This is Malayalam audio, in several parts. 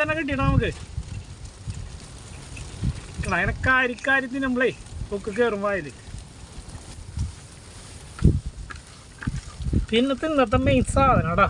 തന്നെ കിട്ടിയിട്ടോ നമുക്ക്. അങ്ങനെ കാര്യക്കാര്യത്തിന് നമ്മളേ കൊക്ക് കയറുമ്പോ അതിൽ പിന്നെ തിന്നത്തെ മെയിൻ സാധനടാ.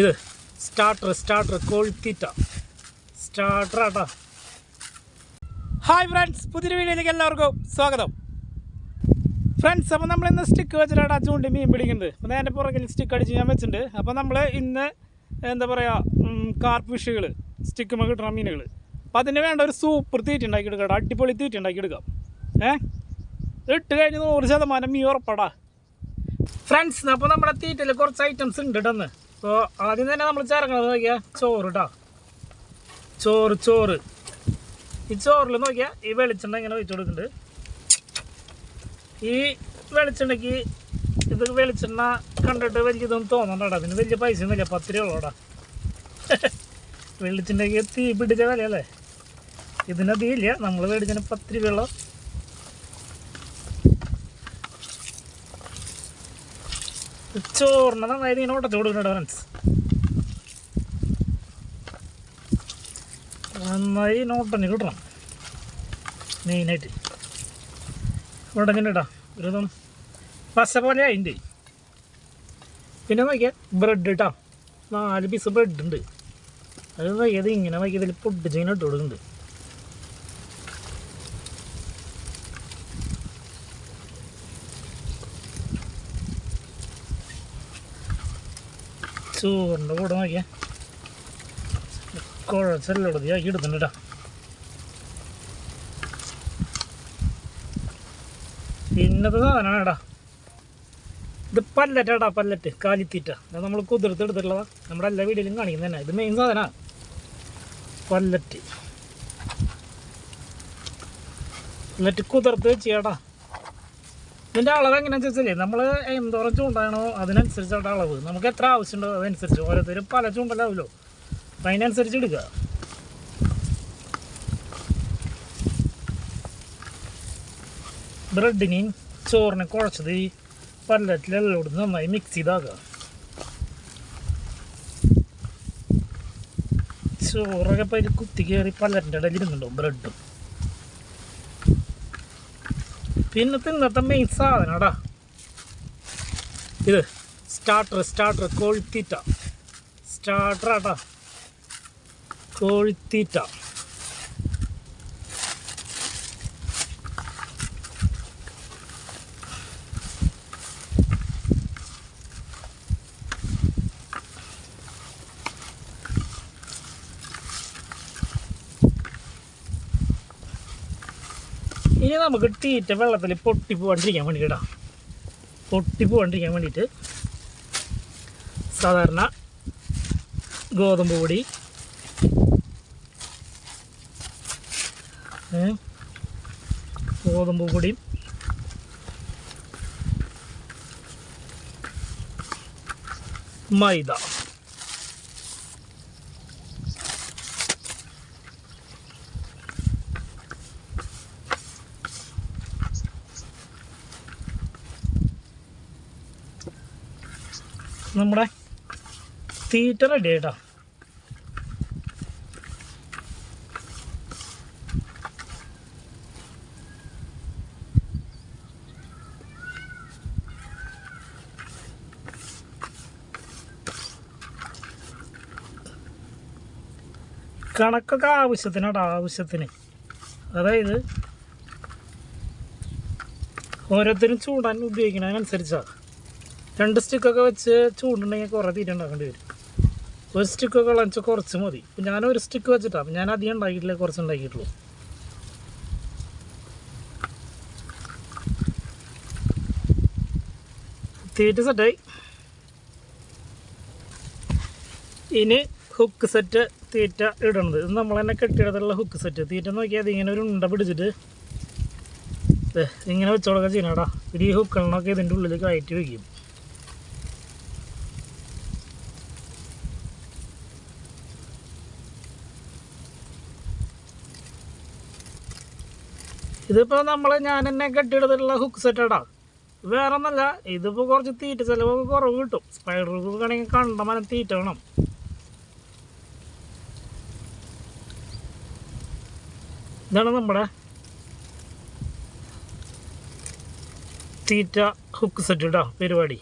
ഇത് സ്റ്റാർട്ടർ സ്റ്റാർട്ടർ കോഴിത്തീറ്റ സ്റ്റാർട്ടർ ആട്ടാ. ഹായ് ഫ്രണ്ട്സ് പുതിയൊരു വീഡിയോയിലേക്ക് എല്ലാവർക്കും സ്വാഗതം. ഫ്രണ്ട്സ് അപ്പോൾ നമ്മൾ ഇന്ന് സ്റ്റിക്ക് വെച്ചിട്ടാണ് ചൂണ്ടി മീൻ പിടിക്കുന്നത്. അപ്പോൾ നേരെ പുറകിൽ സ്റ്റിക്ക് അടിച്ച് ഞാൻ വെച്ചിട്ടുണ്ട്. അപ്പോൾ നമ്മൾ ഇന്ന് എന്താ പറയുക കാർപ്പ് ഫിഷുകൾ സ്റ്റിക്കുമ്പോൾ കിട്ടുന്ന മീനുകൾ അപ്പോൾ അതിന് വേണ്ട ഒരു സൂപ്പർ തീറ്റ ഉണ്ടാക്കി എടുക്കാം അടിപൊളി തീറ്റ ഉണ്ടാക്കി എടുക്കാം. ഏ? ഇട്ട് കഴിഞ്ഞ് നൂറ് ശതമാനം മീ ഉറപ്പടാ. ഫ്രണ്ട്സ് അപ്പോൾ നമ്മുടെ തീറ്റയിൽ കുറച്ച് ഐറ്റംസ് ഉണ്ട് ഇട്ടെന്ന് അപ്പോൾ ആദ്യം തന്നെ നമ്മൾ ചേർക്കണത് നോക്കിയാൽ ചോറ് കേട്ടോ ചോറ് ചോറ്. ഈ ചോറിൽ നോക്കിയാൽ ഈ വെളിച്ചെണ്ണ ഇങ്ങനെ വെച്ച് കൊടുക്കുന്നുണ്ട്. ഈ വെളിച്ചെണ്ണയ്ക്ക് ഇത് വെളിച്ചെണ്ണ കണ്ടിട്ട് വലിയ ഇതൊന്നും തോന്നണ്ടടാ. അതിന് വലിയ പൈസ ഒന്നുമില്ല പത്ത് രൂപ ഉള്ളൂടാ വെളിച്ചെണ്ണയ്ക്ക് തീ പിടിച്ച വിലയല്ലേ? ഇതിന് തീയില്ല നമ്മൾ മേടിച്ചതിന് പത്ത് രൂപയുള്ള ചോറിന് നന്നായിട്ട് ഇങ്ങനെ ഓട്ടത്ത് കൊടുക്കണ്ട ഫ്രണ്ട്സ് നന്നായി നോട്ടന് കിട്ടണം. മെയിനായിട്ട്. ഇവിടെ ഇങ്ങനെ ഇടാം ഒരു ഇതും പശ പോലെ അതിന്റെ പിന്നെ നോക്കിയാൽ ബ്രെഡ് ഇട്ടാ നാല് പീസ് ബ്രെഡ് ഉണ്ട് അത് നോക്കിയത് ഇങ്ങനെ നോക്കി ഇതിൽ പൊട്ടിച്ച് ഇങ്ങനെ ഇട്ട് കൊടുക്കുന്നുണ്ട് ചോറിന്റെ കൂടെ നോക്കിയാൽ കുഴച്ചെല്ലാം ആക്കി എടുത്തിട്ടുണ്ട് കേട്ടോ പിന്നത്തെ സാധനമാണ് എടാ ഇത് പല്ലറ്റാടാ പല്ലറ്റ്. കാലിത്തീറ്റ. അത് നമ്മൾ കുതിർത്തെടുത്തിട്ടുള്ളതാ നമ്മുടെ എല്ലാ വീഡിയോയിലും കാണിക്കുന്നത് തന്നെ. ഇത് മെയിൻ സാധനമാണ് പല്ലറ്റ്. എന്നിട്ട് കുതിർത്ത് വെച്ചാടാ. ഇതിന്റെ അളവ് എങ്ങനെയാണെന്ന് വെച്ചാലേ നമ്മൾ എന്തോരം ചൂണ്ടാണോ അതിനനുസരിച്ചുള്ള അളവ്. നമുക്ക് എത്ര ആവശ്യമുണ്ടോ അതനുസരിച്ച്. ഓരോരുത്തരും പല ചൂണ്ടലാവുമല്ലോ അപ്പം അതിനനുസരിച്ച് എടുക്കുക. ബ്രെഡിനെയും ചോറിനെ കുഴച്ചത് കൊടുത്ത് നന്നായി മിക്സ് ചെയ്താക്കുക ചോറൊക്കെ ഇപ്പം അതിൽ കുത്തി കയറി ബ്രെഡും പിന്നെ തിന്നത്തെ മെയിൻ സാധനടാ ഇത് സ്റ്റാർട്ടർ സ്റ്റാർട്ടർ കോഴിത്തീറ്റ സ്റ്റാർട്ടറാട്ടാ കോഴിത്തീറ്റ നമുക്ക് തീറ്റ വെള്ളത്തിൽ പൊട്ടി പോകാണ്ടിരിക്കാൻ വേണ്ടിയിട്ടാ പൊട്ടി പോകാണ്ടിരിക്കാൻ വേണ്ടിയിട്ട് സാധാരണ ഗോതമ്പ് പൊടി ഗോതമ്പ് പൊടിയും മൈദ. നമ്മുടെ തീറ്റ റെഡി ആയിട്ടാ? കണക്കൊക്കെ ആവശ്യത്തിനാട്ടോ ആവശ്യത്തിന്. അതായത് ഓരോരുത്തരും ചൂടാൻ ഉപയോഗിക്കുന്നതിനനുസരിച്ചാണ് രണ്ട് സ്റ്റിക്കൊക്കെ വെച്ച് ചൂണ്ടുണ്ടെങ്കിൽ കുറേ തീറ്റ ഉണ്ടാക്കേണ്ടി വരും. ഒരു സ്റ്റിക്കൊക്കെ വെച്ചാൽ കുറച്ച് മതി. ഇപ്പം ഞാൻ ഒരു സ്റ്റിക്ക് വെച്ചിട്ടാണ് ഞാൻ അധികം ഉണ്ടാക്കിയിട്ടില്ല കുറച്ച് ഉണ്ടാക്കിയിട്ടുള്ളൂ. തീറ്റ സെറ്റായി ഇനി ഹുക്ക് സെറ്റ് തീറ്റ ഇടണത്. ഇത് നമ്മൾ തന്നെ കെട്ടിയിടത്തുള്ള ഹുക്ക് സെറ്റ് തീറ്റ നോക്കിയാൽ അതിങ്ങനെ ഒരു ഉണ്ട പിടിച്ചിട്ട്. ഇങ്ങനെ വെച്ചോളൊക്കെ ചെയ്യണടാ. ഇത് ഈ ഹുക്കളിനൊക്കെ ഇതിന്റെ ഉള്ളിലേക്ക് കയറ്റി വയ്ക്കും. ഇതിപ്പോൾ നമ്മൾ ഞാൻ തന്നെ കെട്ടിയെടുത്തിട്ടുള്ള ഹുക്ക് സെറ്റഡാ വേറെ ഒന്നല്ല ഇതിപ്പോൾ കുറച്ച് തീറ്റ ചിലവൊക്കെ കുറവ് കിട്ടും. സ്പൈഡർ കണ്ട കണ്ടമാനം തീറ്റ വേണം. ഇതാണ് നമ്മുടെ തീറ്റ ഹുക്ക് സെറ്റ് ഇടാം പരിപാടി.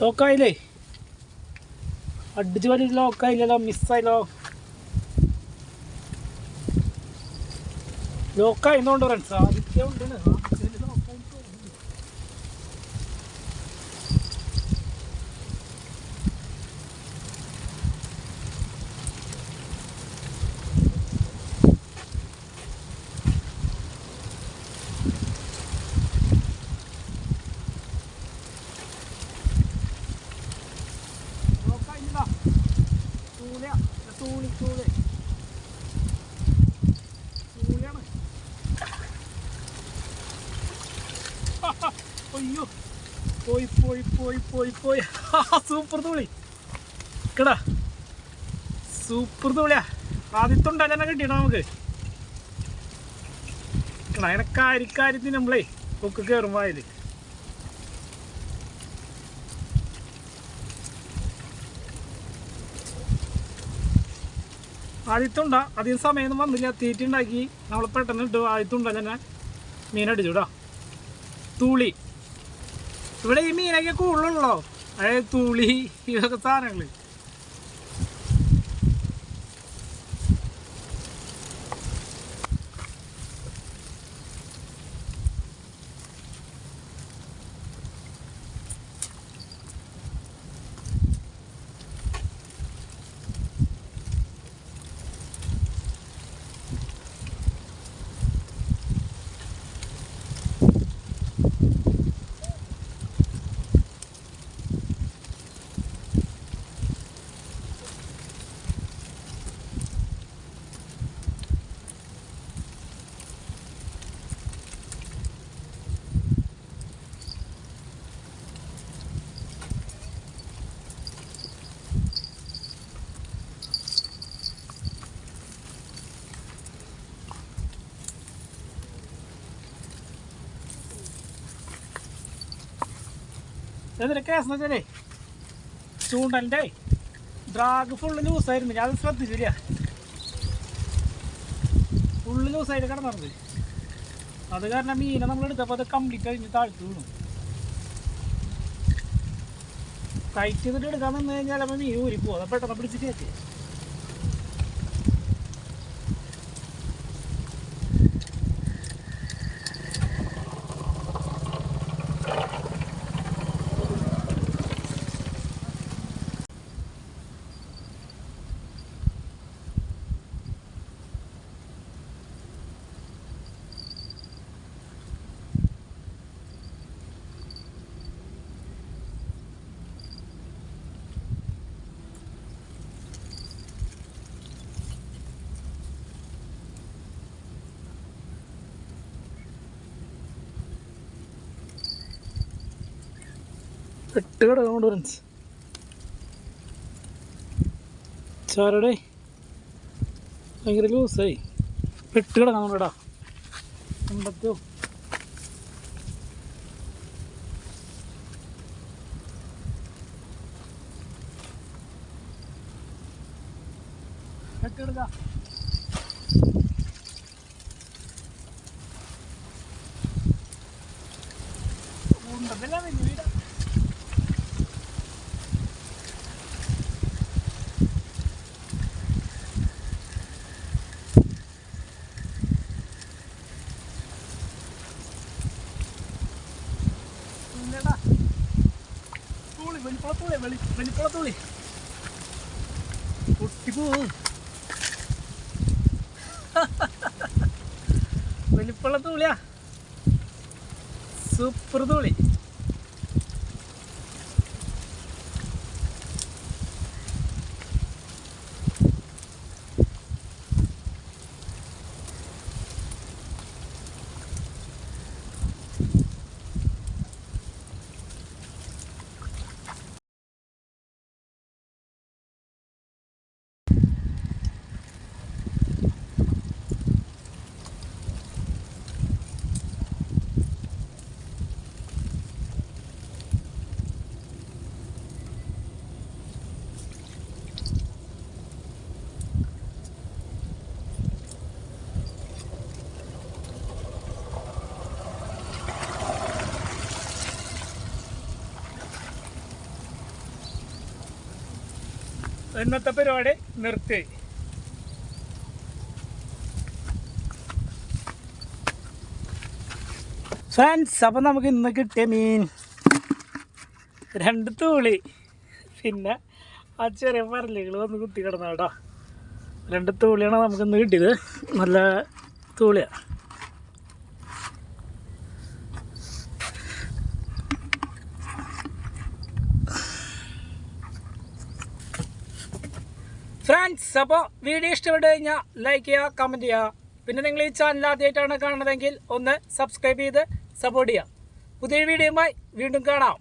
ലോക്കായില്ലേ? അടിച്ചു വലിയ ലോക്കായില്ലല്ലോ മിസ്സായില്ലോ ലോക്കായിരുന്നോണ്ട് ഫ്രണ്ട്സ് ആദ്യത്തെ ഉണ്ടെന്ന് ആദ്യത്തേൽ ലോക്കായി തോന്നുന്നു. ലോക്കായില്ലടാ. തൂളിയാ. ഇത് തൂളി തൂളി തൂളിയാണ് അയ്യോ പോയി പോയി പോയി പോയി. സൂപ്പർ തുള്ളി. കേടാ സൂപ്പർ തുള്ളിയാ. ആദ്യത്തെ ഉണ്ടാകാൻ കിട്ടിയടാ നമുക്ക്. കേടാ അങ്ങനെ കാര്യക്കാര്യത്തിന് നമ്മളേ ഒക്കെ കയറുമ്പോ അതിൽ ആദ്യത്തുണ്ട. അധികം സമയമൊന്നും വന്നില്ല. തീറ്റ ഉണ്ടാക്കി നമ്മൾ പെട്ടെന്ന് ഇട്ടു ആദ്യത്തുണ്ട തന്നെ മീനടിച്ചു കേട്ടോ തൂളി ഇവിടെ ഈ മീനൊക്കെ കൂടുതലുള്ളോ? അതായത് തുളി ഇതൊക്കെ സാധനങ്ങൾ എന്നിട്ട് കേസ് എന്ന് വെച്ചാലേ ചൂണ്ടലിന്റെ ഡ്രാഗ് ഫുള്ള് ലൂസായിരുന്നു ഞാൻ ശ്രദ്ധിച്ചില്ല ഫുള്ള് ലൂസായിട്ട് കിടന്നത് അത് കാരണം മീനെ നമ്മൾ എടുത്തപ്പോൾ അത് കംപ്ലീറ്റ് കഴിഞ്ഞ് താഴ്ത്തു വീണു. ടൈറ്റ് ചെയ്തിട്ട് എടുക്കാൻ നിന്ന് കഴിഞ്ഞാൽ അപ്പോൾ മീൻ ഊരി പോകും അത് പെട്ടെന്ന് പിടിച്ച് കയറ്റി പെട്ട് കിടക്കുന്നുണ്ട് ഫ്രണ്ട്സ് ചാരടേ ഭയങ്കര ലൂസായി. എന്തൊക്കെയോ പെട്ട് കിടക്കാം. ഉണ്ടല്ല തൂളി, വലിപ്പുള്ള തൂളി, വലി- വലിപ്പുള്ള തൂളി. പൊട്ടിപ്പോവും. വലിപ്പുള്ള സൂപ്പർ തൂളി ഇന്നത്തെ പരിപാടി നിർത്തി. ഫ്രണ്ട്സ് അപ്പം നമുക്ക് ഇന്ന് കിട്ടിയ മീൻ. രണ്ട് തൂളി. പിന്നെ ആ ചെറിയ പരലുകൾ വന്ന് കുത്തി കിടന്ന കേട്ടോ രണ്ട് തൂളിയാണ് നമുക്ക് ഇന്ന് കിട്ടിയത്. നല്ല തൂളിയാണ് ഫ്രണ്ട്സ് അപ്പോൾ വീഡിയോ ഇഷ്ടപ്പെട്ട് കഴിഞ്ഞാൽ ലൈക്ക് ചെയ്യുക കമന്റ് ചെയ്യുക പിന്നെ നിങ്ങൾ ഈ ചാനൽ ആദ്യമായിട്ടാണ് കാണുന്നതെങ്കിൽ ഒന്ന് സബ്സ്ക്രൈബ് ചെയ്ത് സപ്പോർട്ട് ചെയ്യുക പുതിയ വീഡിയോയുമായി വീണ്ടും കാണാം.